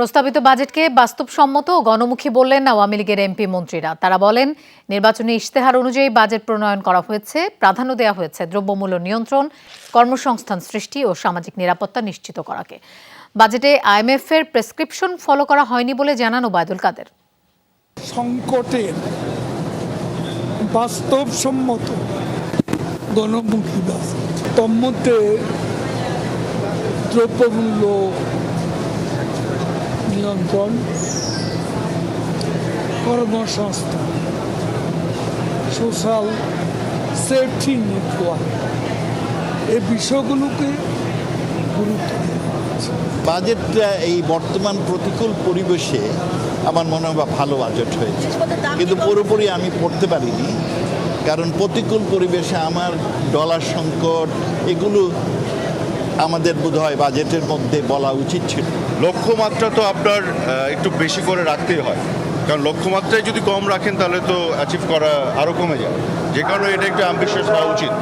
প্রস্তাবিত বাজেটকে বাস্তবসম্মত ও গণমুখী বললেন আওয়ামী লীগের এমপি মন্ত্রীরা। তারা বলেন, নির্বাচনী ইশতেহার অনুযায়ী বাজেট প্রণয়ন করা হয়েছে, প্রাধান্য দেওয়া হয়েছে দ্রব্যমূল্য নিয়ন্ত্রণ, কর্মসংস্থান সৃষ্টি ও সামাজিক নিরাপত্তা নিশ্চিত করাকে। বাজেটে আইএমএফ এর প্রেসক্রিপশন ফলো করা হয়নি বলে জানান ওবায়দুল কাদের। সংকটের বাস্তবসম্মত গণমুখী বাজেট। দ্রব্যমূল্য নিয়ন্ত্রণ কর্মসংস্থান সোশ্যাল সেফটি নেটওয়ার্ক। এই বিষয়গুলোকে গুরুত্ব বাজেটটা এই বর্তমান প্রতিকূল পরিবেশে আমার মনে হয় বা ভালো বাজেট হয়েছে। কিন্তু পুরোপুরি আমি পড়তে পারিনি কারণ প্রতিকূল পরিবেশে আমার ডলার সংকট এগুলো আমাদের বোধহয় বাজেটের মধ্যে বলা উচিত ছিল। লক্ষ্যমাত্রা তো আপনার একটু বেশি করে রাখতেই হয়। কারণ লক্ষ্যমাত্রায় যদি কম রাখেন তাহলে তো অ্যাচিভ করা আরও কমে যায়। যে কারণে এটা একটু অ্যাম্বিশিয়াস হওয়া উচিত।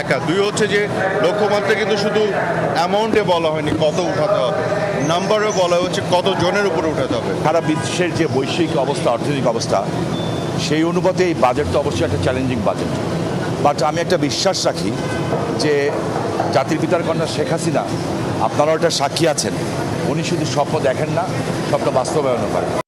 এক আর দুই হচ্ছে যে লক্ষ্যমাত্রা কিন্তু শুধু অ্যামাউন্টে বলা হয়নি কত উঠাতে হবে। নাম্বারও বলা হচ্ছে কত জনের উপরে উঠাতে হবে। সারা বিশ্বের যে বৈশ্বিক অবস্থা অর্থনৈতিক অবস্থা সেই অনুপাতে এই বাজেট তো অবশ্যই একটা চ্যালেঞ্জিং বাজেট বাট আমি একটা বিশ্বাস রাখি যে জাতির পিতার কন্যা শেখ হাসিনা, আপনারাও একটা সাক্ষী আছেন। উনি শুধু স্বপ্ন দেখেন না স্বপ্ন বাস্তবায়নও করেন।